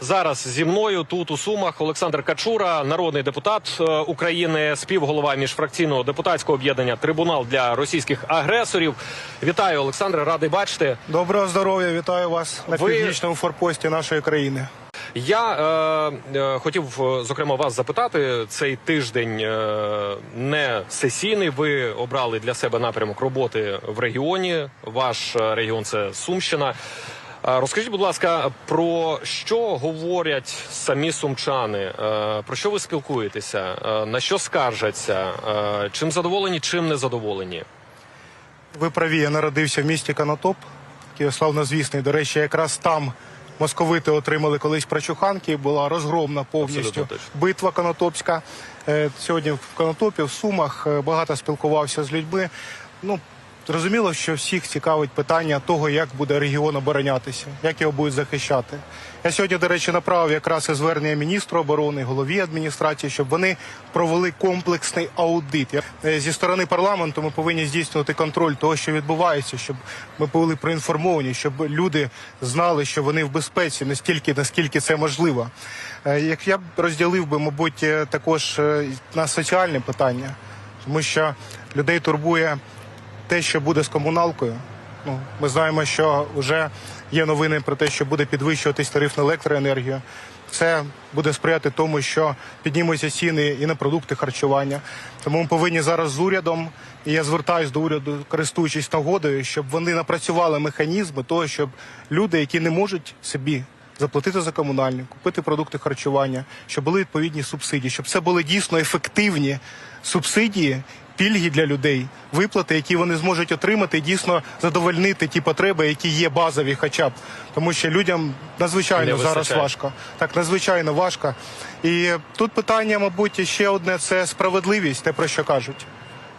Зараз зі мною тут у Сумах Олександр Качура, народний депутат е, України, співголова міжфракційного депутатського об'єднання Трибунал для російських агресорів. Вітаю, Олександре, радий бачити. Доброго здоров'я, вітаю вас на Ви- північному форпості нашої країни. Я е, е, хотів е, зокрема вас запитати цей тиждень е, не сесійний. Ви обрали для себе напрямок роботи в регіоні. Ваш регіон це Сумщина. Розкажіть, будь ласка, про що говорять самі сумчани? Е, Про що ви спілкуєтеся? Е, На що скаржаться? Е, Чим задоволені, чим не задоволені? Ви праві, я народився в місті Канатоп, який славнозвісний. До речі, якраз там московити отримали колись прочуханки, була розгромна повністю Абсолютно битва Канатопська. Е, Сьогодні в Канатопі, в Сумах багато спілкувався з людьми. Ну, зрозуміло, що всіх цікавить питання того, як буде регіон оборонятися, як його будуть захищати. Я сьогодні, до речі, направив якраз і звернення міністру оборони, голові адміністрації, щоб вони провели комплексний аудит. Е, Зі сторони парламенту ми повинні здійснювати контроль того, що відбувається, щоб ми були проінформовані, щоб люди знали, що вони в безпеці настільки, наскільки це можливо. Е, Як я б розділив би, мабуть, е, також на соціальне питання, тому що людей турбує те, що буде з комуналкою. Ну, ми знаємо, що вже є новини про те, що буде підвищуватись тариф на електроенергію. Це буде сприяти тому, що піднімуться ціни і на продукти харчування. Тому ми повинні зараз з урядом, і я звертаюся до уряду, користуючись нагодою, щоб вони напрацювали механізми того, щоб люди, які не можуть собі заплатити за комунальні, купити продукти харчування, щоб були відповідні субсидії, щоб це були дійсно ефективні субсидії, пільги для людей, виплати, які вони зможуть отримати, і дійсно задовольнити ті потреби, які є базові, хоча б тому, що людям надзвичайно зараз важко. Так, надзвичайно важко. І тут питання, мабуть, ще одне це справедливість, те про що кажуть.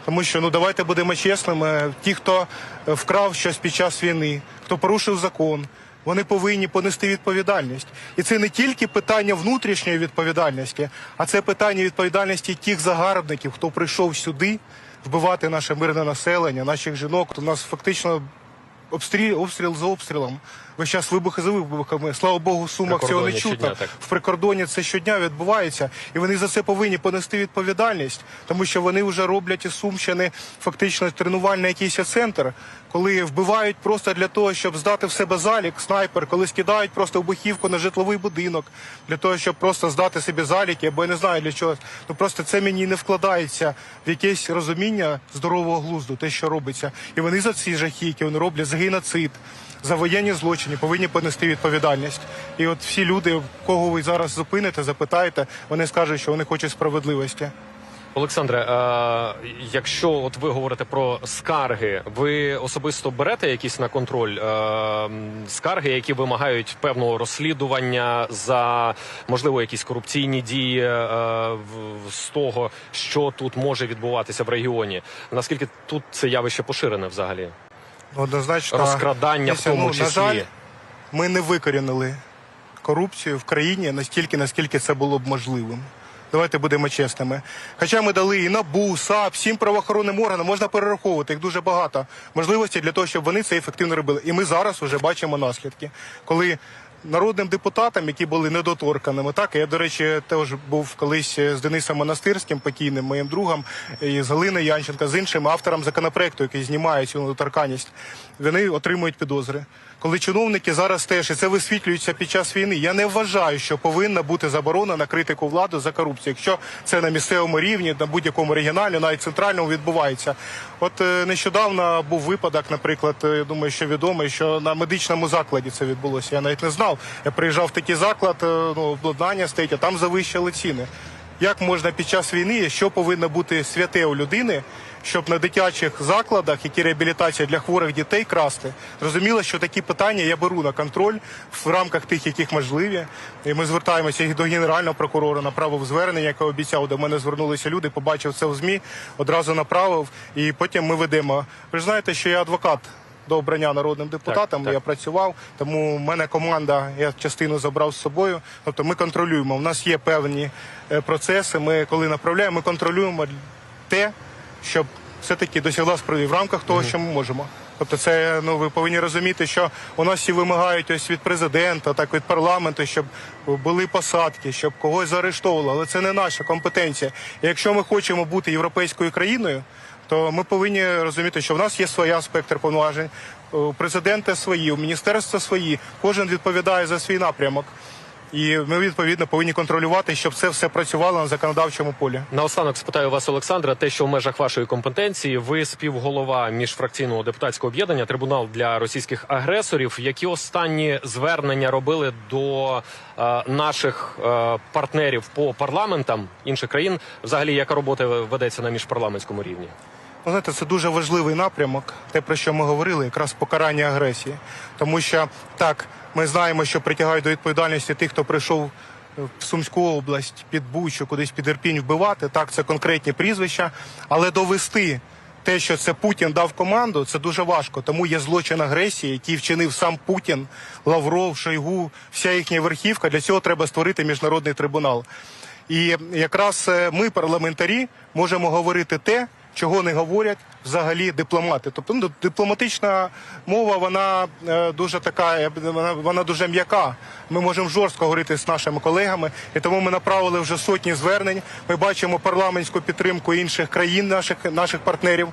Тому що ну давайте будемо чесними. Ті, хто вкрав щось під час війни, хто порушив закон, вони повинні понести відповідальність. І це не тільки питання внутрішньої відповідальності, а це питання відповідальності тих загарбників, хто прийшов сюди вбивати наше мирне населення, наших жінок. У нас фактично обстріл, обстріл за обстрілом. Весь час вибухи за вибухами. Слава Богу, в сумах цього не чутно. В прикордоні це щодня відбувається, і вони за це повинні понести відповідальність, тому що вони вже роблять із Сумщини фактично тренувальний якийсь центр, коли вбивають просто для того, щоб здати в себе залік, снайпер, коли скидають просто вибухівку на житловий будинок, для того, щоб просто здати собі заліки, або я не знаю для чого. Ну просто це мені не вкладається в якесь розуміння здорового глузду, те, що робиться. І вони за ці жахи, які вони роблять, за геноцид. За воєнні злочини повинні понести відповідальність. І от всі люди, кого ви зараз зупините, запитаєте, вони скажуть, що вони хочуть справедливості. Олександре, е, якщо от ви говорите про скарги, ви особисто берете якісь на контроль м, скарги, які вимагають певного розслідування за можливо якісь корупційні дії в- з того, що тут може відбуватися в регіоні? Наскільки тут це явище поширене взагалі? Однозначно Розкрадання в тому ну, числі. На жаль, ми не викорінили корупцію в країні настільки, наскільки це було б можливим. Давайте будемо чесними. Хоча ми дали і НАБУ, САП, всім правоохоронним органам, можна перераховувати їх дуже багато можливостей для того, щоб вони це ефективно робили. І ми зараз вже бачимо наслідки, коли народним депутатам, які були недоторканими, так я до речі, теж був колись з Денисом Монастирським, покійним моїм другом, і з Галиною Янченко, з іншим автором законопроекту, який знімає цю недоторканність. Вони отримують підозри. Коли чиновники зараз теж і це висвітлюється під час війни, я не вважаю, що повинна бути заборона на критику влади за корупцію, якщо це на місцевому рівні, на будь-якому регіональному, навіть центральному відбувається. От е, нещодавно був випадок, наприклад, е, я думаю, що відомий, що на медичному закладі це відбулося. Я навіть не знав. Я приїжджав в такий заклад, е, ну обладнання стоїть, а там завищили ціни. Як можна під час війни, що повинно бути святе у людини, щоб на дитячих закладах, які реабілітація для хворих дітей красти? Зрозуміло, що такі питання я беру на контроль в рамках тих, яких можливі. І ми звертаємося і до генерального прокурора, направив звернення, яке обіцяв. До мене звернулися люди, побачив це в змі, одразу направив, і потім ми ведемо. Ви ж знаєте, що я адвокат. До обрання народним депутатом так. я працював, тому в мене команда, я частину забрав з собою. Тобто ми контролюємо. У нас є певні е, процеси. Ми коли направляємо, ми контролюємо те, щоб все-таки досягла справді в рамках того, що ми можемо. Тобто, це ну ви повинні розуміти, що у нас всі вимагають ось від президента, так від парламенту, щоб були посадки, щоб когось заарештовували. Але це не наша компетенція. І якщо ми хочемо бути європейською країною, то ми повинні розуміти, що в нас є своя спектр повноважень, у президента свої, у міністерства свої. Кожен відповідає за свій напрямок. І ми відповідно повинні контролювати, щоб це все працювало на законодавчому полі. Наостанок спитаю вас, Олександра, те, що в межах вашої компетенції ви співголова міжфракційного депутатського об'єднання Трибунал для російських агресорів. Які останні звернення робили до е, наших е, партнерів по парламентам інших країн? Взагалі, яка робота ведеться на міжпарламентському рівні? Ну, знаєте, це дуже важливий напрямок, те, про що ми говорили, якраз покарання агресії. Тому що так, ми знаємо, що притягають до відповідальності тих, хто прийшов е, в Сумську область під Бучу, кудись під Ірпінь вбивати. Так, це конкретні прізвища, але довести. Те, що це Путін дав команду, це дуже важко. Тому є злочин агресії, який вчинив сам Путін, Лавров, Шойгу, вся їхня верхівка. Для цього треба створити міжнародний трибунал. І якраз е, ми, парламентарі, можемо говорити те, чого не говорять взагалі дипломати. Тобто ну, дипломатична мова, вона е, дуже така, вона, дуже м'яка. Ми можемо жорстко говорити з нашими колегами, і тому ми направили вже сотні звернень. Ми бачимо парламентську підтримку інших країн, наших наших партнерів.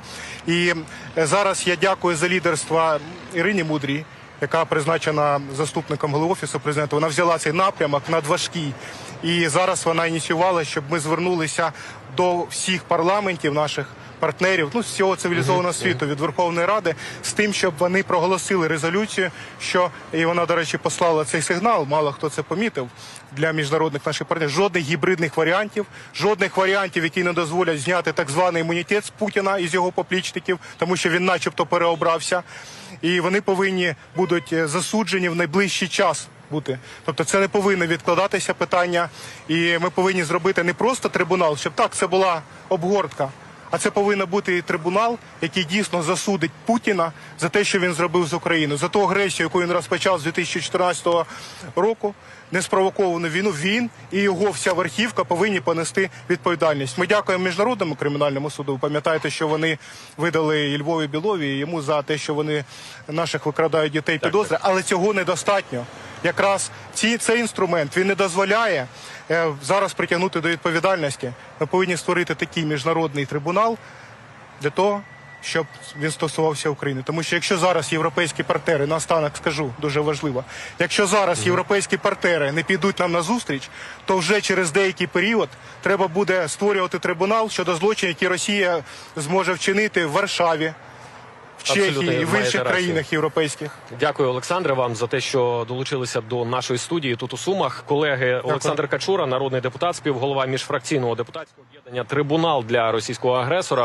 І е, зараз я дякую за лідерство Ірині Мудрій яка призначена заступником голови офісу президента, вона взяла цей напрямок надважкий. І зараз вона ініціювала, щоб ми звернулися до всіх парламентів наших партнерів, ну з всього цивілізованого світу від Верховної Ради, з тим, щоб вони проголосили резолюцію, що і вона, до речі, послала цей сигнал. Мало хто це помітив для міжнародних наших партнерів. Жодних гібридних варіантів, жодних варіантів, які не дозволять зняти так званий імунітет з Путіна із його поплічників, тому що він, начебто, переобрався і вони повинні будуть е, засуджені в найближчий час бути. Тобто це не повинно відкладатися питання, і ми повинні зробити не просто трибунал, щоб так це була обгортка. А це повинен бути і трибунал, який дійсно засудить Путіна за те, що він зробив з Україною, за ту агресію, яку він розпочав з 2014 року, неспровоковану війну. Він і його вся верхівка повинні понести відповідальність. Ми дякуємо міжнародному кримінальному суду. Ви пам'ятаєте, що вони видали і Львові Білові і йому за те, що вони наших викрадають дітей підозри, але цього недостатньо. Якраз ці цей інструмент він не дозволяє е, зараз притягнути до відповідальності. Ми повинні створити такий міжнародний трибунал для того, щоб він стосувався України. Тому що якщо зараз європейські партнери, наостанок скажу дуже важливо, якщо зараз європейські партнери не підуть нам на зустріч, то вже через деякий період треба буде створювати трибунал щодо злочинів, які Росія зможе вчинити в Варшаві, Чехії і в інших країнах європейських. Дякую, Олександре, вам за те, що долучилися до нашої студії тут у Сумах. Колеги Олександр Качура, народний депутат, співголова міжфракційного депутатського об'єднання Трибунал для російського агресора.